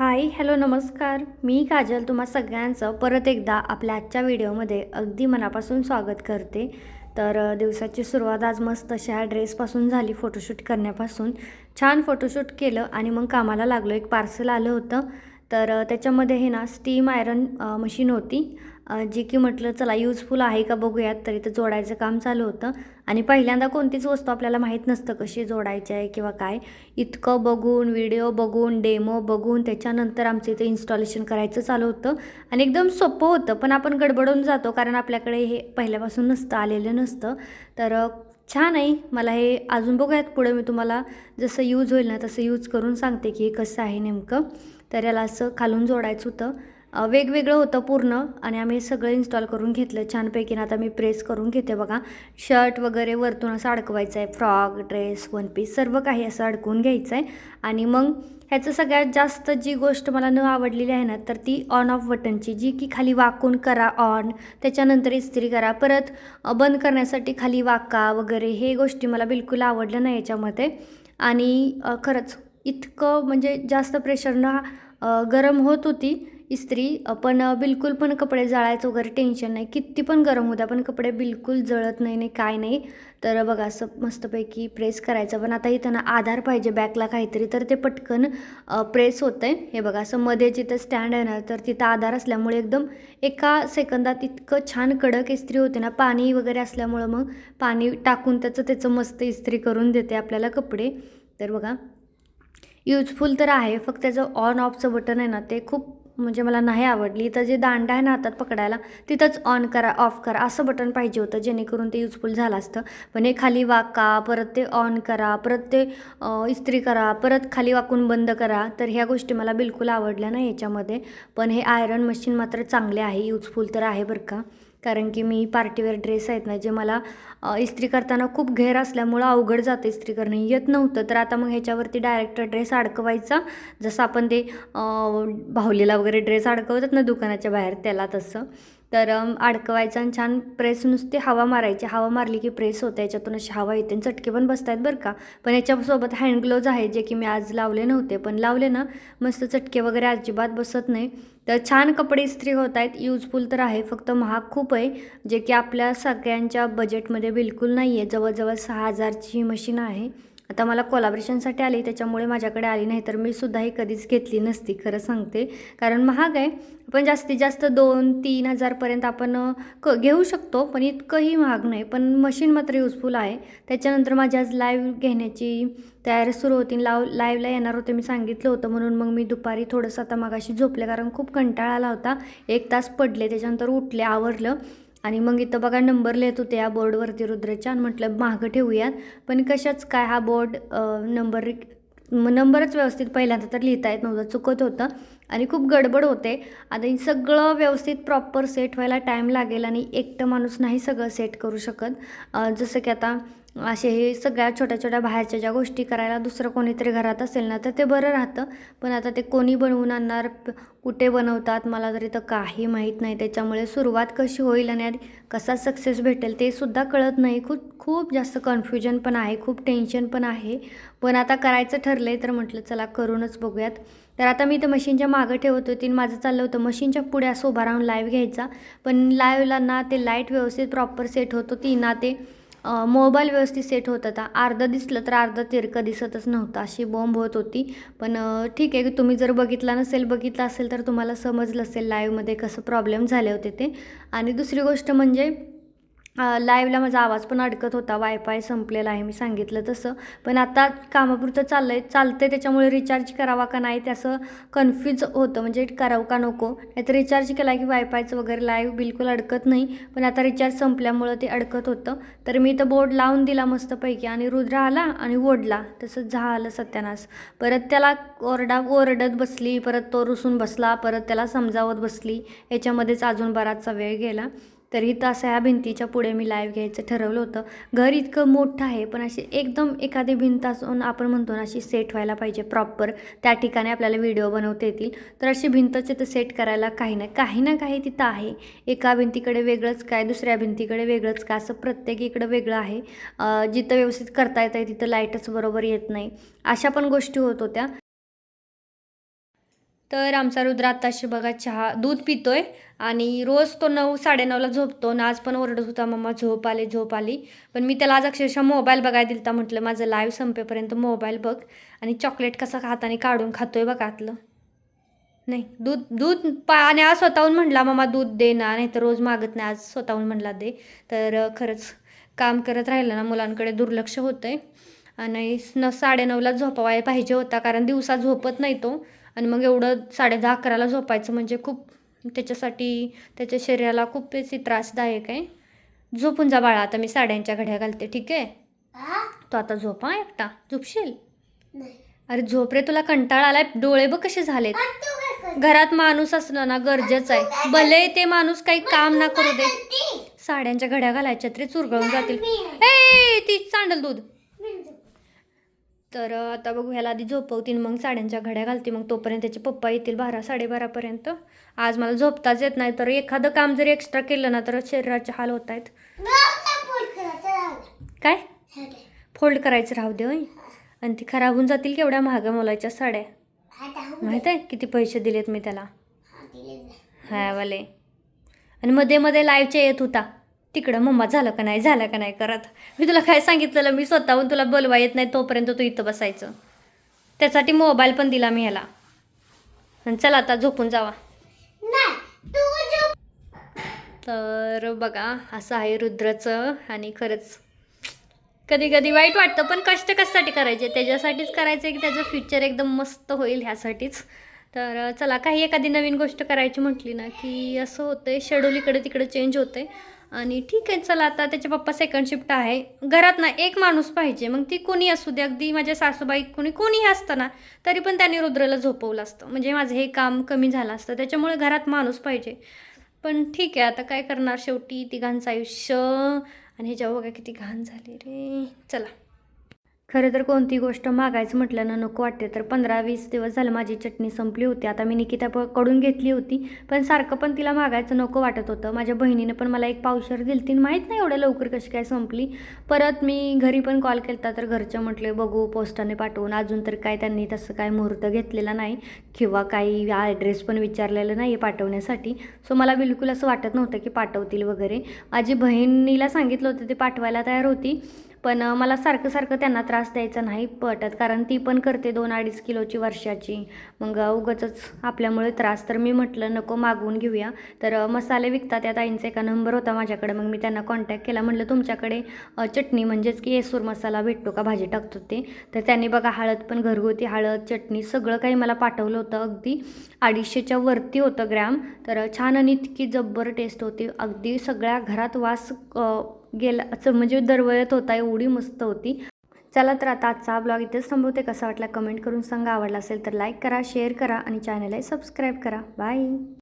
Hi hello नमस्कार. मी काजल तुम्हा सगळ्यांचं परत एकदा आपल्या आजच्या व्हिडिओमध्ये अगदी मनापासून स्वागत करते. तर दिवसाची सुरुवात आज मस्त अशा ड्रेसपासून झाली फोटोशूट करण्यापासून. छान फोटोशूट केलं आणि मग कामाला लागलो. एक पार्सल आलं होतं. तर त्याच्यामध्ये हे ना स्टीम आयरन मशीन होती. जे की म्हटलं चला यूजफुल आहे का बघूयात. तर इथं जोडायचं काम चालू होतं. आणि पहिल्यांदा कोणतीच वस्तू आपल्याला माहीत नसतं कशी जोडायची आहे किंवा काय. इतकं बघून व्हिडिओ बघून डेमो बघून त्याच्यानंतर आमचं इथं इन्स्टॉलेशन करायचं चालू होतं. आणि एकदम सोपं होतं पण आपण गडबडून जातो कारण आपल्याकडे हे पहिल्यापासून नसतं आलेलं नसतं. तर छान आहे. मला हे अजून बघूयात. पुढे मी तुम्हाला जसं यूज होईल ना तसं यूज करून सांगते की हे कसं आहे नेमकं. तर याला असं खालून जोडायचं होतं. वेगवेगळं होतं पूर्ण आणि आम्ही सगळं इन्स्टॉल करून घेतलं. छानपैकी ना आता मी प्रेस करून घेते बघा. शर्ट वगैरे वरतून असं अडकवायचं आहे फ्रॉक ड्रेस वन पीस सर्व काही असं अडकवून घ्यायचं आहे आणि मग ह्याचं सगळ्यात जास्त जी गोष्ट मला न आवडलेली आहे ना तर ती ऑन ऑफ बटनची जी की खाली वाकून करा ऑन त्याच्यानंतर इस्त्री करा. परत बंद करण्यासाठी खाली वाका वगैरे हे गोष्टी मला बिलकुल आवडलं नाही याच्यामध्ये. आणि खरंच इतकं म्हणजे जास्त प्रेशरनं गरम होत होती. इस्त्री आपण पण बिलकुल पण कपडे जाळायचं वगैरे टेन्शन नाही. किती पण गरम होत्या पण कपडे बिलकुल जळत नाही नाही काय नाही. तर बघा असं मस्तपैकी प्रेस करायचं. पण आता इथं ना आधार पाहिजे बॅकला काहीतरी तर ते पटकन प्रेस होतं आहे हे बघा असं मध्ये जिथं स्टँड आहे ना तर तिथं आधार असल्यामुळे एकदम एका सेकंदात इतकं छान कडक इस्त्री होते ना पाणी वगैरे असल्यामुळं मग पाणी टाकून त्याचं त्याचं मस्त इस्त्री करून देते आपल्याला कपडे. तर बघा यूजफुल तर आहे फक्त त्याचं ऑन ऑफचं बटन आहे ना ते खूप म्हणजे मला नाही आवडली. तर जे दांडा आहे ना हातात पकडायला तिथंच ऑन करा ऑफ करा असं बटन पाहिजे होतं जेणेकरून ते युजफुल झालं असतं. पण हे खाली वाका परत ते ऑन करा परत ते इस्त्री करा परत खाली वाकून बंद करा तर ह्या गोष्टी मला बिलकुल आवडल्या नाही याच्यामध्ये. पण हे आयरन मशीन मात्र चांगले आहे यूजफुल तर आहे बरं का. कारण की मी पार्टीवेअर ड्रेस आहेत ना जे मला इस्त्री करताना खूप घेर असल्यामुळं अवघड जातं इस्त्री करणं. येत नव्हतं तर आता मग ह्याच्यावरती डायरेक्ट ड्रेस अडकवायचा. जसं आपण ते बाहुलीला वगैरे ड्रेस अडकवतात ना दुकानाच्या बाहेर त्याला तसं. तर अडकवायचं आणि छान प्रेस नुसती हवा मारायची. हवा मारली की प्रेस होते याच्यातून अशी हवा येते आणि चटके पण बसत आहेत बरं का. पण याच्यासोबत हँड ग्लोव्ज आहे जे की मी आज लावले नव्हते. पण लावले ना मस्त चटके वगैरे अजिबात बसत नाही. तर छान कपडे इस्त्री होत आहेत यूजफुल तर आहे फक्त महाग खूप आहे. जे की आपल्या सगळ्यांच्या बजेटमध्ये बिलकुल नाही आहे जवळजवळ सहा हजारची ही मशीन आहे. आता मला कोलाब्रेशनसाठी आली त्याच्यामुळे माझ्याकडे आली नाही तर मी सुद्धा ही कधीच घेतली नसती खरं सांगते. कारण महाग आहे. पण जास्तीत जास्त दोन तीन हजारपर्यंत आपण क घेऊ शकतो पण इतकंही महाग नाही. पण मशीन मात्र युजफुल आहे. त्याच्यानंतर माझी आज लाईव्ह घेण्याची तयारी सुरू होती. लाव लाईव्हला येणार होते मी सांगितलं होतं. म्हणून मग मी दुपारी थोडंसं आता मगाशी झोपले कारण खूप कंटाळा आला होता. एक तास पडले त्याच्यानंतर उठले आवरलं. आणि मग इथं बघा नंबर लिहित होते या बोर्डवरती रुद्रच्या आणि म्हटलं मागं ठेवूयात. पण कशाच? काय हा बोर्ड नंबर मग नंबरच व्यवस्थित पहिल्यांदा तर लिहिता येत नव्हतं चुकत होतं. आणि खूप गडबड होते. आता सगळं व्यवस्थित प्रॉपर सेट व्हायला टाईम लागेल आणि एकटं माणूस नाही सगळं सेट करू शकत. जसं की आता असे हे सगळ्या छोट्या छोट्या बाहेरच्या ज्या गोष्टी करायला दुसरं कोणीतरी घरात असेल ना तर ते बरं राहतं. पण आता ते कोणी बनवून आणणार कुठे बनवतात मला तरी तर काही माहीत नाही. त्याच्यामुळे सुरुवात कशी होईल आणि आधी कसा सक्सेस भेटेल ते सुद्धा कळत नाही. खूप खूप जास्त कन्फ्युजन पण आहे खूप टेन्शन पण आहे. पण आता करायचं ठरलं आहे तर म्हटलं चला करूनच बघूयात. तर आता मी तर मशीनच्या मागं ठेवत होती आणि माझं चाललं होतं मशीनच्या पुढे असं उभा राहून लाईव्ह घ्यायचा. पण लाईव्हला ना ते लाइट व्यवस्थित प्रॉपर सेट होत होती. ना ते मोबाईल व्यवस्थित सेट होत होता. अर्धं दिसलं तर अर्धं तिरकं दिसतच नव्हतं. अशी बॉम्ब होत होती. पण ठीक आहे की तुम्ही जर बघितला नसेल बघितलं असेल तर तुम्हाला समजलं असेल लाईव्हमध्ये कसं प्रॉब्लेम झाले होते ते. आणि दुसरी गोष्ट म्हणजे लाईव्हला माझा आवाज पण अडकत होता. वायफाय संपलेला आहे मी सांगितलं तसं. पण आता कामापुरतं चाललं आहे चालतं आहे त्याच्यामुळे रिचार्ज करावा का नाही त्याचं असं कन्फ्यूज होतं. म्हणजे करावं का नको? नाहीतर रिचार्ज केला की वायफायचं वगैरे लाईव्ह बिलकुल अडकत नाही. पण आता रिचार्ज संपल्यामुळं ते अडकत होतं. तर मी तर बोर्ड लावून दिला मस्तपैकी. आणि रुद्र आला आणि ओढला. तसं झालं सत्यानास परत त्याला ओरडा ओरडत बसली. परत तो रुसून बसला. परत त्याला समजावत बसली. याच्यामध्येच अजून बराचसा वेळ गेला. तर इथं असं ह्या भिंतीच्या पुढे मी लाईव्ह घ्यायचं ठरवलं होतं. घर इतकं मोठं आहे पण अशी एकदम एखादी भिंत असून आपण म्हणतो ना अशी सेट व्हायला पाहिजे प्रॉपर त्या ठिकाणी आपल्याला व्हिडिओ बनवता येतील. तर अशी भिंतचे तर सेट करायला काही नाही काही ना काही तिथं आहे. एका भिंतीकडे वेगळंच काय दुसऱ्या भिंतीकडे वेगळंच काय असं प्रत्येक इकडं वेगळं आहे. जिथं व्यवस्थित करता येतं तिथं लाईटच बरोबर येत नाही. अशा पण गोष्टी होत होत्या. तर आमचा रुद्र आत्ताशी बघा चहा दूध पितोय आणि रोज तो नऊ साडेनऊला झोपतो आणि आज पण ओरडत होता मम्मा झोप आली झोप आली. पण मी त्याला आज अक्षरशः मोबाईल बघायला दिलता म्हटलं माझं लाईव्ह संपेपर्यंत मोबाईल बघ आणि चॉकलेट कसं हाताने काढून खातोय बघा आतलं. नाही दूध दूध पा आणि आज स्वतःहून म्हटला मम्मा दूध दे ना नाही तर रोज मागत नाही आज स्वतःहून म्हणला दे. तर खरंच काम करत राहिलं ना मुलांकडे दुर्लक्ष होतं आहे आणि न साडेनऊला झोपवाय पाहिजे होता कारण दिवसा झोपत नाही तो. आणि मग एवढं साडे दहा अकराला झोपायचं म्हणजे खूप त्याच्यासाठी त्याच्या शरीराला खूप त्रासदायक आहे. झोपून जा बाळा आता मी साड्यांच्या घड्या घालते ठीक आहे? तो आता झोप एकटा? झोपशील? अरे झोप रे तुला कंटाळा आलाय. डोळे बघ कसे झालेत. घरात माणूस असणं ना गरजेचं आहे. भले ते माणूस काही काम ना करू दे. साड्यांच्या घड्या घालायच्या तरी चुरगळून जातील. ए ती सांडल दूध. तर आता बघू ह्याला आधी झोपवतील मग साड्यांच्या घड्या घालते मग तोपर्यंत त्याचे पप्पा येतील बारा साडेबारापर्यंत आज मला झोपताच येत नाही तर एखादं काम जरी एक्स्ट्रा केलं ना तर शरीराचे हाल होत आहेत. काय? फोल्ड करायचं राहू दे होय. आणि ती खराब होऊन जातील केवढ्या महागा मोलाच्या साड्या. माहीत आहे? किती पैसे दिलेत मी त्याला? हा वाले. आणि मध्ये मध्ये लाईव्हच्या येत होता. तिकडं मम्मा झालं का नाही? झालं का नाही करत? मी तुला काय सांगितलेलं? मी स्वतःहून तुला बोलवा येत नाही तोपर्यंत तू इथं बसायचं. त्यासाठी मोबाईल पण दिला मी ह्याला. आणि चला आता झोपून जावा. तर बघा असं आहे रुद्रचं आणि खरंच कधी कधी वाईट वाटतं पण कष्ट कशासाठी करायचे? त्याच्यासाठीच करायचे की त्याचं फ्युचर एकदम मस्त होईल ह्यासाठीच? तर चला काही एखादी नवीन गोष्ट करायची म्हटली ना की असं होतंय शेड्यूल इकडे तिकडे चेंज होतंय. आणि ठीक आहे चला आता त्याचे पप्पा सेकंड शिफ्ट आहे. घरात ना एक माणूस पाहिजे मग ती कोणी असू दे. अगदी माझ्या सासूबाई कोणी कोणीही असतं ना तरी पण त्यांनी रुद्रला झोपवलं असतं. म्हणजे माझं हे काम कमी झालं असतं. त्याच्यामुळे घरात माणूस पाहिजे. पण ठीक आहे आता काय करणार शेवटी? तिघांचं आयुष्य. आणि जेव्हा बघा किती घाण झाली रे. चला. खरं तर कोणती गोष्ट मागायचं म्हटलं ना नको वाटते. तर पंधरा वीस दिवस झालं माझी चटणी संपली होती. आता मी निकिता प- कडून घेतली होती. पण सारखं पण तिला मागायचं नको वाटत होतं. माझ्या बहिणीने पण मला एक पावशर दिली ती माहीत नाही एवढ्या लवकर कशी काय संपली. परत मी घरी पण कॉल केला तर घरचे म्हटले बघू पोस्टाने पाठवून. अजून तर काय त्यांनी तसं काय मुहूर्त घेतलेला नाही किंवा काही ॲड्रेस पण विचारलेलं नाही आहे पाठवण्यासाठी. सो मला बिलकुल असं वाटत नव्हतं की पाठवतील वगैरे. माझी बहिणीला सांगितलं होतं ते पाठवायला तयार होती. पण मला सारखं सारखं त्यांना त्रास द्यायचा नाही पटत कारण ती पण करते दोन अडीच किलोची वर्षाची. मग अं, उगाचच आपल्यामुळे त्रास. तर मी म्हटलं नको मागवून घेऊया. तर मसाले विकतात त्या ताईंचा एका नंबर होता माझ्याकडे. मग मी त्यांना कॉन्टॅक्ट केला. म्हटलं तुमच्याकडे चटणी म्हणजेच की येसूर मसाला भेटतो का? भाजी टाकतो ते तर त्यांनी बघा हळद पण घरगुती हळद चटणी सगळं काही मला पाठवलं होतं. अगदी अडीचशेच्या वरती होतं ग्रॅम. तर छान आणि इतकी जब्बर टेस्ट होती. अगदी सगळ्या घरात वास गेला. असं म्हणजे दरवळत होता एवढी मस्त होती. चला तर आता आजचा ब्लॉग इथेच थांबवते. कसा वाटला कमेंट करून सांगा. आवडला असेल तर लाईक करा शेअर करा आणि चॅनलला सबस्क्राईब करा. बाय.